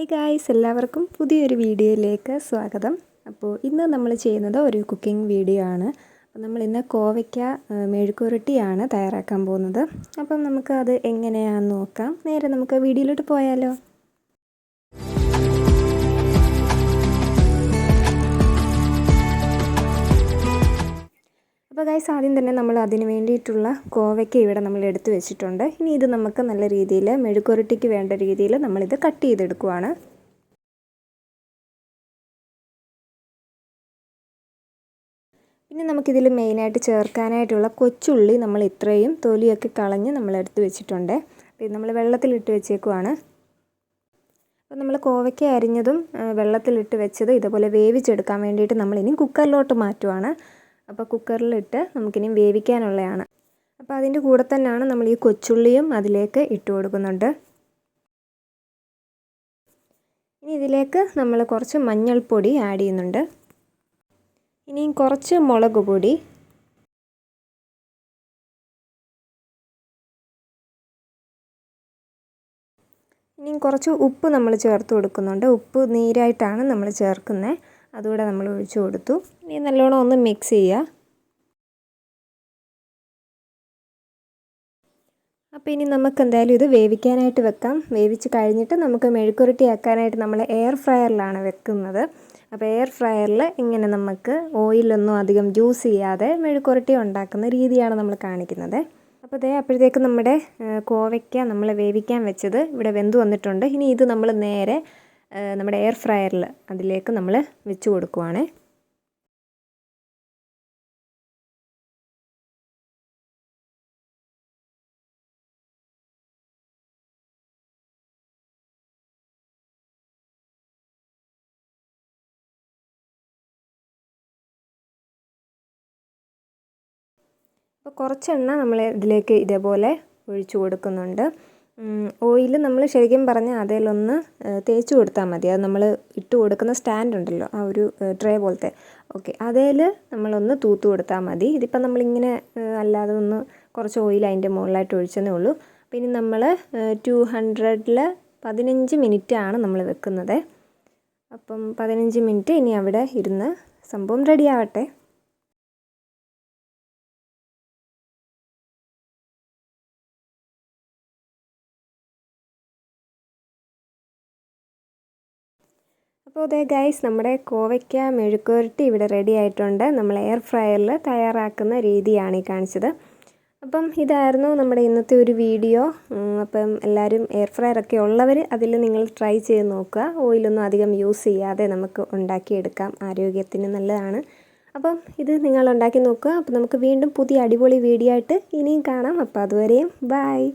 Hi guys എല്ലാവർക്കും പുതിയൊരു വീഡിയോയിലേക്ക് സ്വാഗതം. അപ്പോൾ ഇന്ന് നമ്മൾ ചെയ്യുന്നത് ഒരു കുക്കിംഗ് വീഡിയോ ആണ്. അപ്പോൾ നമ്മൾ ഇന്ന് കോവയ്ക്ക മെഴുക്കുരുട്ടിയാണ് തയ്യാറാക്കാൻ പോകുന്നത്. അപ്പം നമുക്ക് അത് എങ്ങനെയാണെന്ന് നോക്കാം. നേരെ നമുക്ക് വീഡിയോയിലോട്ട് പോയാലോ? അപ്പോൾ ഗൈസ് ആദ്യം തന്നെ നമ്മൾ അതിന് വേണ്ടിയിട്ടുള്ള കോവയ്ക്ക ഇവിടെ നമ്മൾ എടുത്തു വെച്ചിട്ടുണ്ട്. ഇനി ഇത് നമുക്ക് നല്ല രീതിയിൽ മെഴുക്കുരുട്ടിക്ക് വേണ്ട രീതിയിൽ നമ്മളിത് കട്ട് ചെയ്തെടുക്കുവാണ്. പിന്നെ നമുക്കിതിൽ മെയിനായിട്ട് ചേർക്കാനായിട്ടുള്ള കൊച്ചുള്ളി നമ്മൾ ഇത്രയും തൊലിയൊക്കെ കളഞ്ഞ് നമ്മൾ എടുത്ത് വെച്ചിട്ടുണ്ട്. അപ്പോൾ ഇത് നമ്മൾ വെള്ളത്തിലിട്ട് വെച്ചേക്കുവാണ്. അപ്പോൾ നമ്മൾ കോവയ്ക്ക അരിഞ്ഞതും വെള്ളത്തിലിട്ട് വെച്ചത് ഇതുപോലെ വേവിച്ചെടുക്കാൻ വേണ്ടിയിട്ട് നമ്മളിനി കുക്കറിലോട്ട് മാറ്റുവാണ്. അപ്പോൾ കുക്കറിലിട്ട് നമുക്കിനി വേവിക്കാനുള്ളതാണ് അപ്പോൾ അതിന്റെ കൂടെ തന്നെയാണ് നമ്മൾ ഈ കൊച്ചുള്ളിയും അതിലേക്ക് ഇട്ട് കൊടുക്കുന്നുണ്ട്. ഇനി ഇതിലേക്ക് നമ്മൾ കുറച്ച് മഞ്ഞൾപ്പൊടി ആഡ് ചെയ്യുന്നുണ്ട്. ഇനിയും കുറച്ച് മുളക് പൊടി. ഇനിയും കുറച്ച് ഉപ്പ് നമ്മൾ ചേർത്ത് കൊടുക്കുന്നുണ്ട്. ഉപ്പ് നീരായിട്ടാണ് നമ്മൾ ചേർക്കുന്നത്. അതുകൂടെ നമ്മൾ ഒഴിച്ചു കൊടുത്തു. ഇനി നല്ലോണം ഒന്ന് മിക്സ് ചെയ്യുക. അപ്പോൾ ഇനി നമുക്ക് എന്തായാലും ഇത് വേവിക്കാനായിട്ട് വെക്കാം. വേവിച്ച് കഴിഞ്ഞിട്ട് നമുക്ക് മെഴുക്കുരുട്ടി ആക്കാനായിട്ട് നമ്മൾ എയർ ഫ്രയറിലാണ് വെക്കുന്നത്. അപ്പോൾ എയർ ഫ്രയറിൽ ഇങ്ങനെ നമുക്ക് ഓയിലൊന്നും അധികം യൂസ് ചെയ്യാതെ മെഴുക്കുരുട്ടി ഉണ്ടാക്കുന്ന രീതിയാണ് നമ്മൾ കാണിക്കുന്നത്. അപ്പോൾ ദേ അപ്പോഴത്തേക്ക് നമ്മുടെ കോവയ്ക്ക നമ്മൾ വേവിക്കാൻ വെച്ചത് ഇവിടെ വെന്ത് വന്നിട്ടുണ്ട്. ഇനി ഇത് നമ്മൾ നേരെ നമ്മുടെ എയർ ഫ്രയറിൽ അതിലേക്ക് നമ്മൾ വെച്ച് കൊടുക്കുവാണേ. അപ്പോൾ കുറച്ചെണ്ണ നമ്മൾ ഇതിലേക്ക് ഇതേപോലെ ഒഴിച്ചു കൊടുക്കുന്നുണ്ട്. ഓയിൽ നമ്മൾ ശരിക്കും പറഞ്ഞാൽ അതിലൊന്ന് തേച്ച് കൊടുത്താൽ മതി. അത് നമ്മൾ ഇട്ട് കൊടുക്കുന്ന സ്റ്റാൻഡ് ഉണ്ടല്ലോ ആ ഒരു ട്രേ പോലത്തെ. ഓക്കെ അതിൽ നമ്മളൊന്ന് തൂത്ത് കൊടുത്താൽ മതി. ഇതിപ്പോൾ നമ്മളിങ്ങനെ അല്ലാതെ ഒന്ന് കുറച്ച് ഓയിൽ അതിന്റെ മുകളിലായിട്ട് ഒഴിച്ചതേ ഉള്ളൂ. പിന്നെ നമ്മൾ ടു ഹൺഡ്രഡിൽ പതിനഞ്ച് മിനിറ്റ് ആണ് നമ്മൾ വെക്കുന്നത്. അപ്പം പതിനഞ്ച് മിനിറ്റ് ഇനി അവിടെ ഇരുന്ന് സംഭവം റെഡി ആവട്ടെ. അപ്പോൾ അതെ ഗൈസ് നമ്മുടെ കോവയ്ക്ക മെഴുക്കുരുട്ടി ഇവിടെ റെഡി ആയിട്ടുണ്ട്. നമ്മൾ എയർ ഫ്രയറിൽ തയ്യാറാക്കുന്ന രീതിയാണ് ഈ കാണിച്ചത്. അപ്പം ഇതായിരുന്നു നമ്മുടെ ഇന്നത്തെ ഒരു വീഡിയോ അപ്പം എല്ലാവരും എയർ ഫ്രയർ ഒക്കെ ഉള്ളവർ അതിൽ നിങ്ങൾ ട്രൈ ചെയ്ത് നോക്കുക. ഓയിലൊന്നും അധികം യൂസ് ചെയ്യാതെ നമുക്ക് ഉണ്ടാക്കിയെടുക്കാം. ആരോഗ്യത്തിന് നല്ലതാണ്. അപ്പം ഇത് നിങ്ങൾ ഉണ്ടാക്കി നോക്കുക. അപ്പം നമുക്ക് വീണ്ടും പുതിയ അടിപൊളി വീഡിയോ ആയിട്ട് ഇനിയും കാണാം. അപ്പോൾ അതുവരെയും ബായ്